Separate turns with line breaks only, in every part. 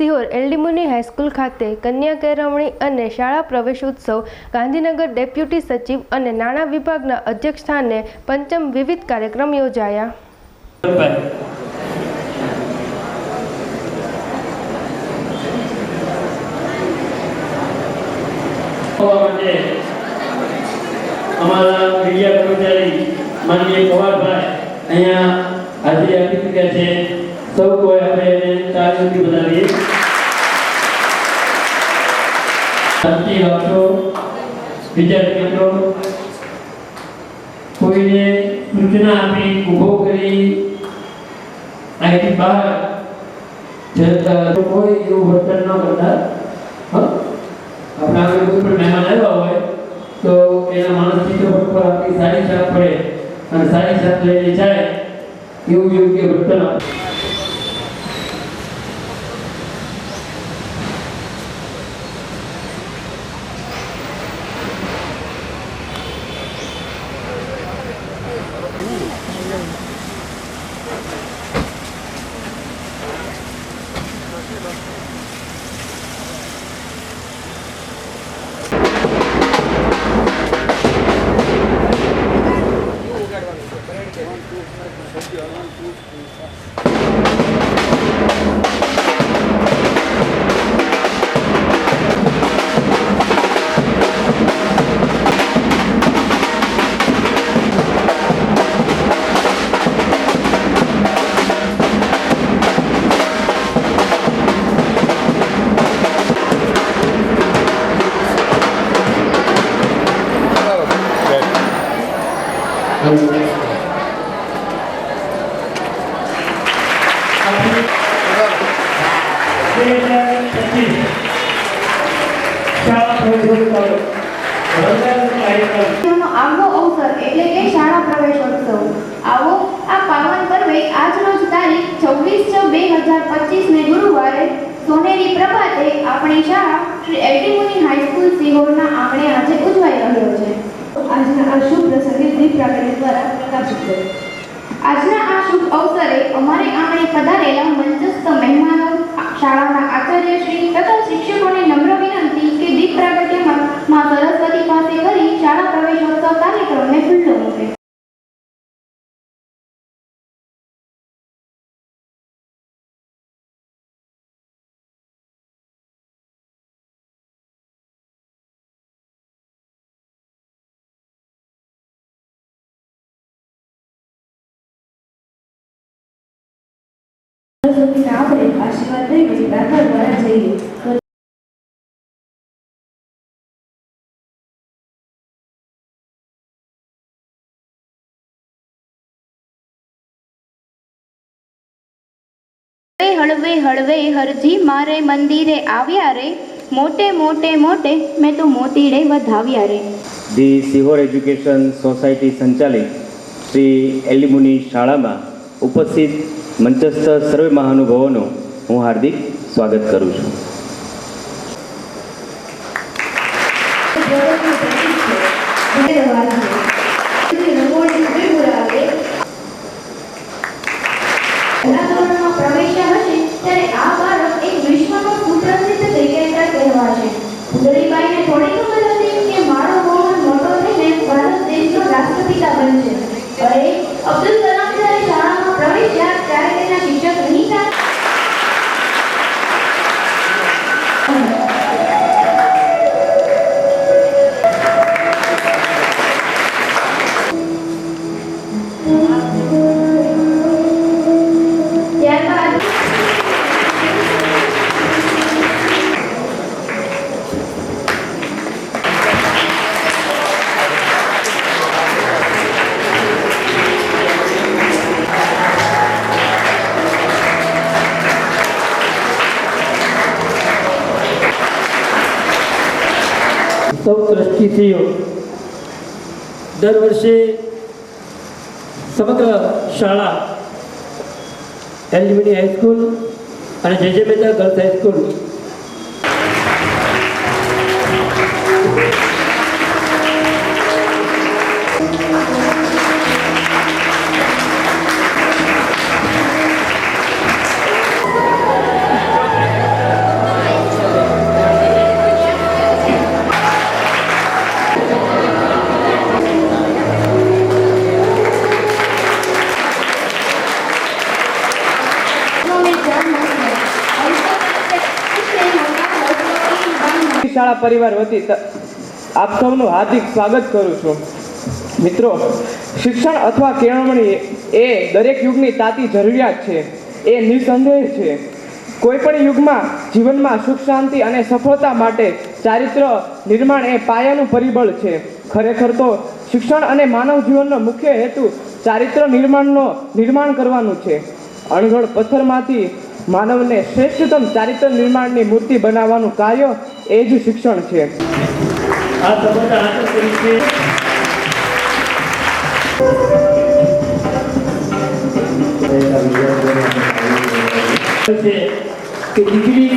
Sihor, એલડીમુની high school ખાતે કન્યા કેળવણી અને શાળા પ્રવેશ ઉત્સવ ગાંધીનગર ડેપ્યુટી સચિવ અને નાણાં વિભાગના અધ્યક્ષ સ્થાને પંચમ વિવિધ કાર્યક્રમ યોજાયા.
અમારા મીડિયા કર્મચારી માનનીય પવારભાઈ અહીંયા હાજરી આપી ચૂક્યા છે. સૌ કોઈ આપણે એને તાળીઓથી વધાવીએ સાચી વાતો વિદ્યાર્થી મિત્રો કોઈને સૂચના આપી ઊભો કરી અહીંથી બહાર જતા કોઈ એવું વર્તન ન કરતા હા આપણા આગળ કોઈ પણ મહેમાન આવ્યા હોય તો એના માણસ ચિત્ર પર આપણી સારી છાપ પડે અને સારી છાપ લઈને જાય એવું યોગ્ય વર્તન આપે
આપણી શાળા શ્રી એલટી હાઈસ્કૂલ સિહોરના આંગણે આજે ઉજવાઈ રહ્યો છે. આજના આ શુભ પ્રસંગે દીપ પ્રાગટ્ય દ્વારા પ્રકાશિત થયો આજના આ શુભ અવસરે અમારે આંગણે પધારેલા મંચસ્થ મહેમાનો, શાળાના આચાર્યશ્રી તથા શિક્ષકોને નમ્ર વિનંતી કે દીપ પ્રાગટ્યમાં માં સરસ્વતી પાસે કરી શાળા પ્રવેશોત્સવ કાર્યક્રમને ખુલ્લો મૂકે
સરસ્વતીના આપણે આશીર્વાદ લઈને પ્રાર્થના દ્વારા જઈએ.
હળવે હળવે હરજી મારે મંદિરે આવ્યા રે. મોટે મોટે મોટે મેં તો મોતીડે વધાવ્યા રે.
ધી સિહોર એજ્યુકેશન સોસાયટી સંચાલિત શ્રી એલિમુની શાળામાં ઉપસ્થિત મંચસ્થ સર્વે મહાનુભાવોનું હું હાર્દિક સ્વાગત કરું છું.
અબ્દુલ કલામ છે શાળામાં
છે ટ્રસ્ટીસીઓ દર વર્ષે સમગ્ર શાળા એલજીબીડી હાઈસ્કૂલ અને જે જે મહેતા ગર્લ્સ હાઈસ્કૂલ
શાળા પરિવાર વતી આપ સૌનું હાર્દિક સ્વાગત કરું છું. મિત્રો, શિક્ષણ અથવા કેળવણી એ દરેક યુગની તાતી જરૂરિયાત છે. એ નિસંદેહ છે. કોઈ પણ યુગમાં જીવનમાં સુખ, શાંતિ અને સફળતા માટે ચારિત્ર નિર્માણ એ પાયાનું પરિબળ છે. ખરેખર તો શિક્ષણ અને માનવ જીવનનો મુખ્ય હેતુ ચારિત્ર નિર્માણનો નિર્માણ કરવાનું છે. અણઘડ પથ્થરમાંથી માનવને શ્રેષ્ઠતમ ચારિત્ર નિર્માણની મૂર્તિ બનાવવાનું કાર્ય એ જ શિક્ષણ છે.
આ છે. છે. કે દીકરી છે.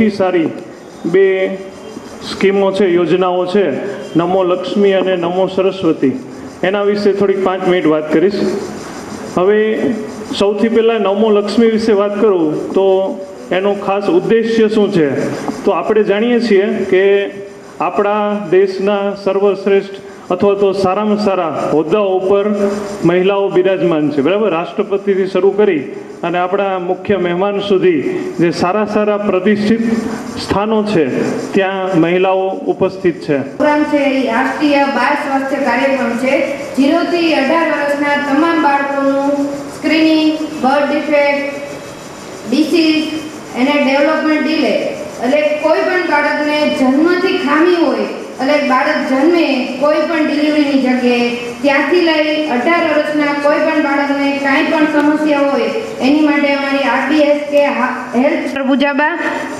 સૌથી સારી બે સ્કીમો છે, યોજનાઓ છે, નમો લક્ષ્મી અને નમો સરસ્વતી. એના વિશે થોડીક પાંચ મિનિટ વાત કરીશ. હવે સૌથી પહેલાં નમો લક્ષ્મી વિશે વાત કરું, તો એનો ખાસ ઉદ્દેશ્ય શું છે? તો આપણે જાણીએ છીએ કે આપણા દેશના સર્વશ્રેષ્ઠ અથવા તો સારામાં સારા હોદ્દાઓ ઉપર મહિલાઓ બિરાજમાન છે. બરાબર? રાષ્ટ્રપતિથી શરૂ કરી અને આપણા મુખ્ય મહેમાન સુધી જે સારા સારા પ્રતિષ્ઠિત સ્થાનો છે, ત્યાં મહિલાઓ ઉપસ્થિત છે.
પ્રોગ્રામ છે એ રાષ્ટ્રીય બાળ સ્વાસ્થ્ય કાર્યક્રમ છે, જીરોથી અઢાર વર્ષના તમામ બાળકોનું સ્ક્રીનિંગ, બર્થ ડિફેક્ટ, ડિસીઝ એને ડેવલપમેન્ટ ડીલે. એટલે કોઈ પણ બાળકને જન્મથી ખામી હોય એટલે બાળક જન્મે કોઈ પણ ડિલિવરીની જગ્યાએ, ત્યાંથી લઈ અઢાર વર્ષના કોઈ પણ બાળકને કાંઈ પણ સમસ્યા હોય, એની માટે અમારી આરબીએસ કે હેલ્થ
પ્રભુજાબા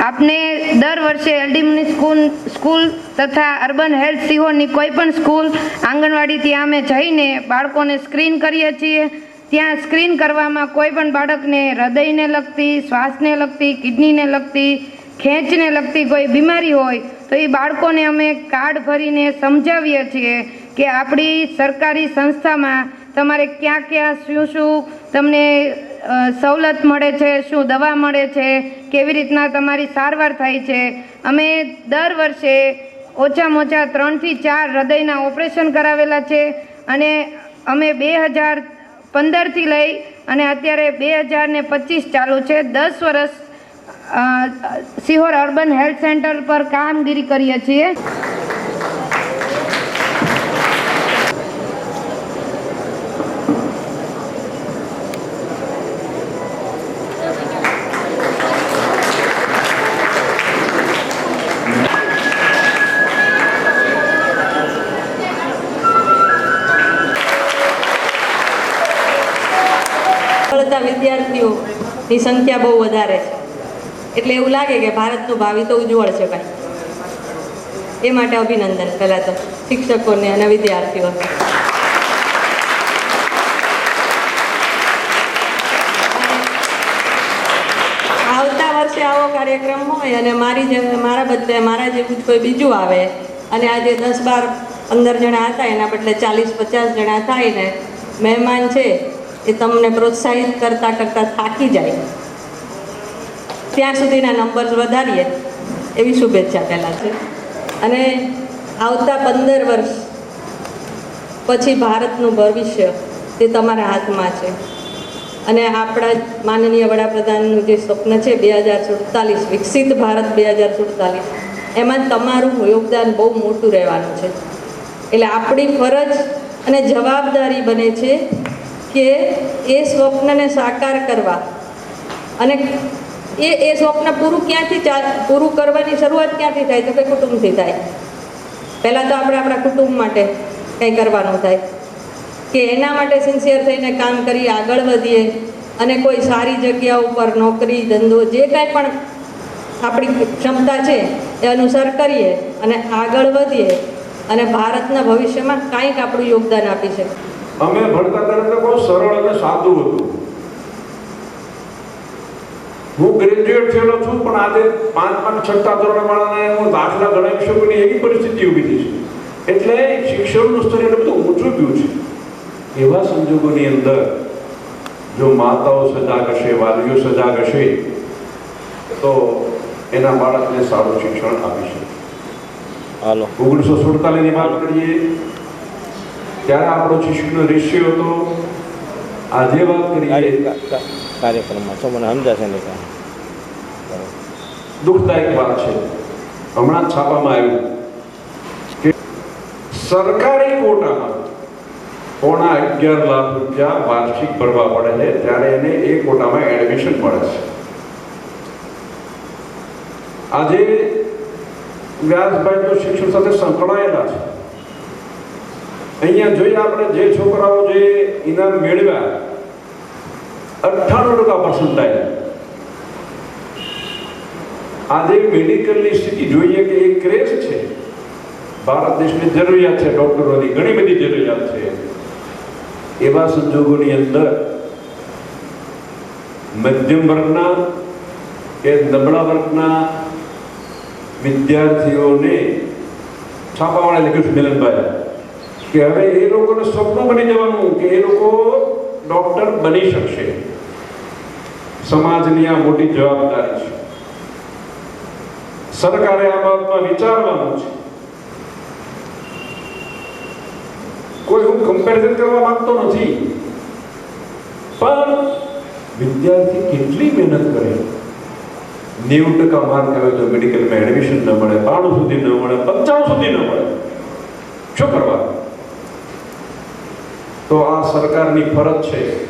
આપને દર વર્ષે એલડીમની સ્કૂલ સ્કૂલ તથા અર્બન હેલ્થ સિહોરની કોઈ પણ સ્કૂલ આંગણવાડી ત્યાં અમે જઈને બાળકોને સ્ક્રીન કરીએ છીએ. ત્યાં સ્ક્રીન કરવામાં કોઈ પણ બાળકને હૃદયને લગતી, શ્વાસને લગતી, કિડનીને લગતી, ખેંચને લગતી કોઈ બીમારી હોય તો એ બાળકોને અમે કાર્ડ ભરીને સમજાવીએ છીએ કે આપણી સરકારી સંસ્થામાં તમારે ક્યાં ક્યાં શું શું તમને સવલત મળે છે, શું દવા મળે છે, કેવી રીતના તમારી સારવાર થાય છે. અમે દર વર્ષે ઓછામાં ઓછા ત્રણથી ચાર હૃદયના ઓપરેશન કરાવેલા છે અને અમે બે હજાર પંદરથી લઈ અને અત્યારે બે હજાર પચીસ ચાલુ છે. દસ વર્ષ સિહોર અર્બન હેલ્થ સેન્ટર પર કામગીરી કરીએ છીએ.
વિદ્યાર્થીઓની સંખ્યા બહુ વધારે છે. એટલે એવું લાગે કે ભારતનું ભાવિ તો ઉજ્જવળ છે ભાઈ. એ માટે અભિનંદન પહેલાં તો શિક્ષકોને અને વિદ્યાર્થીઓને આવતા વર્ષે આવો કાર્યક્રમ હોય અને મારી જે મારા બદલે, મારા જેવું જ કોઈ બીજું આવે અને આજે દસ બાર, પંદર જણા હતા, એના બદલે ચાલીસ, પચાસ જણા થાય ને, મહેમાન છે, એ તમને પ્રોત્સાહિત કરતાં કરતાં થાકી જાય. ત્યાં સુધીના નંબર્સ વધારીએ એવી શુભેચ્છા પહેલાં છે. અને આવતા પંદર વર્ષ પછી ભારતનું ભવિષ્ય તે તમારા હાથમાં છે. અને આપણા માનનીય વડાપ્રધાનનું જે સ્વપ્ન છે બે હજાર સુડતાલીસ, વિકસિત ભારત બે હજાર સુડતાલીસ, એમાં તમારું યોગદાન બહુ મોટું રહેવાનું છે. એટલે આપણી ફરજ અને જવાબદારી બને છે કે એ સ્વપ્નને સાકાર કરવા અને એ એ સ્વપ્ન પૂરું ક્યાંથી પૂરું કરવાની શરૂઆત ક્યાંથી થાય? તો કે કુટુંબથી થાય. પહેલાં તો આપણે આપણા કુટુંબ માટે કંઈ કરવાનું થાય. કે એના માટે સિન્સિયર થઈને કામ કરીએ આગળ વધીએ અને કોઈ સારી જગ્યા ઉપર નોકરી, ધંધો, જે કાંઈ પણ આપણી ક્ષમતા છે, એ અનુસાર કરીએ અને આગળ વધીએ અને ભારતના ભવિષ્યમાં કાંઈક આપણું યોગદાન આપી શકીએ.
અમે ભણતા ત્યારે બહુ સરળ અને સાદું હતું. હું ગ્રેજ્યુએટ થયેલો છું પણ આજે પાંચ પાંચ છઠ્ઠા ધોરણ વાળાને હું દાખલા ગણાવી શકું એવી પરિસ્થિતિ ઊભી થઈ છે. એટલે શિક્ષણનું સ્તર એટલે બધું ઊંચું ગયું છે. એવા સંજોગોની અંદર જો માતાઓ સજાગ હશે વાલીઓ સજાગ હશે તો એના બાળકને સારું શિક્ષણ આપી શકે.
હાલો.
ઓગણીસો સુડતાલીસની વાત કરીએ. ત્યારે આપણો શિક્ષણનો રેશિયો હતો. આજે વાત કરીએ.
કાર્યક્રમમાં. તો મને સમજાશે નહીં
દુઃખદાયક વાત છે. હમણાં છાપામાં આવ્યું કે સરકારી કોટામાં પોણા અગિયાર લાખ રૂપિયા વાર્ષિક ભરવા પડે છે, ત્યારે એને એ કોટામાં એડમિશન મળે છે. આજે વ્યાસભાઈ તો શિક્ષણ સાથે સંકળાયેલા છે. અહીંયા જોઈએ આપણે જે છોકરાઓ જે ઇનામ મેળવ્યા, અઠ્ઠાણું ટકા પર્સન્ટાઇલ આજે મેડિકલની સ્થિતિ જોઈએ કે એક ક્રેઝ છે. ભારત દેશની જરૂરિયાત છે, ડોક્ટરોની ઘણી બધી જરૂરિયાત છે. એવા સંજોગોની અંદર મધ્યમ વર્ગના કે નબળા વર્ગના વિદ્યાર્થીઓને છાપાવાળા લખ્યું છે મિલનભાઈ કે હવે એ લોકોને સ્વપ્ન બની જવાનું કે એ લોકો ડોક્ટર બની શકશે. સમાજની આ મોટી જવાબદારી છે. સરકારે આ બાબતમાં વિચારવાનું છે. કોઈ હું કમ્પેરિઝન કરવા માંગતો નથી. પણ વિદ્યાર્થી કેટલી મહેનત કરે. નેવું ટકા માર્ક આવે તો મેડિકલમાં એડમિશન ન મળે, બાણું સુધી ન મળે, પંચાણું સુધી ન મળે. શું કરવા? તો આ સરકારની ફરજ છે.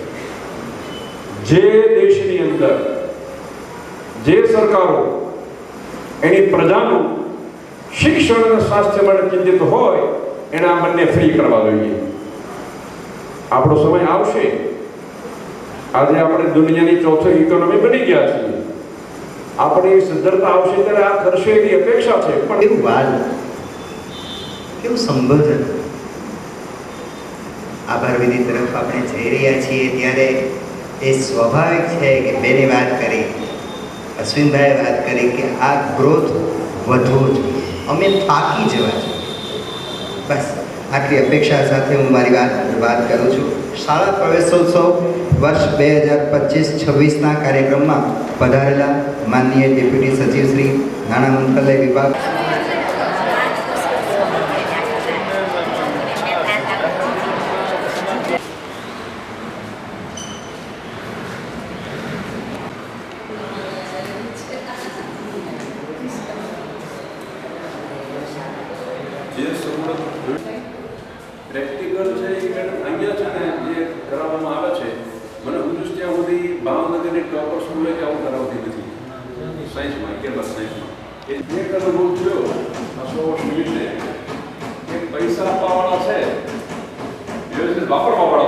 જે દેશની અંદર, જે સરકારો એની પ્રજાનું શિક્ષણ અને સ્વાસ્થ્ય માટે ચિંતિત હોય, એને આ બંને ફ્રી કરવા જોઈએ. આપણો સમય આવશે. આજે આપણે દુનિયાની ચોથી ઇકોનોમી બની ગયા છીએ. આપણે એવી સુંદરતા આવશે ત્યારે આ કરશે એવી અપેક્ષા છે, પણ
એવું વાત કેવું સંબોધન આભાર વિધિ તરફ આપણે જઈ રહ્યા છીએ. ત્યારે એ સ્વાભાવિક છે કે બેની વાત કરી. અશ્વિનભાઈએ વાત કરી કે આ ગ્રોથ વધવો જોઈએ. અમે થાકી જવા છીએ બસ, આટલી અપેક્ષા સાથે હું મારી વાત વાત કરું છું. શાળા પ્રવેશોત્સવ વર્ષ બે હજાર પચીસ છવ્વીસના કાર્યક્રમમાં પધારેલા માનનીય ડેપ્યુટી સચિવ શ્રી નાણાં મંત્રાલય વિભાગ
જે સવલત પ્રેક્ટિકલ છે એ મેડમ અહીંયા છે ને જે કરાવવામાં આવે છે, મને હજુ ત્યાં સુધી ભાવનગરની ટોપર સ્કૂલે કે આવું કરાવતી નથી. સાયન્સમાં કેરલા સાયન્સમાં. એ જે અનુભવ થયો સો વર્ષ નિમિત્તે કે પૈસા આપવાવાળા છે. વ્યવસ્થિત વાપરવાવાળા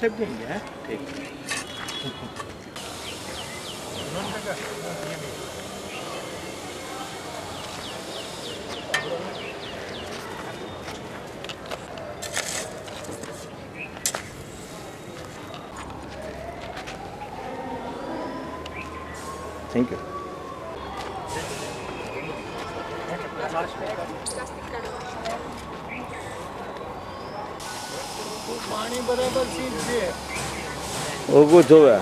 હોય
થેન્ક યુ
પાણી બરાબર સીધ છે.
ઊભું જોવે.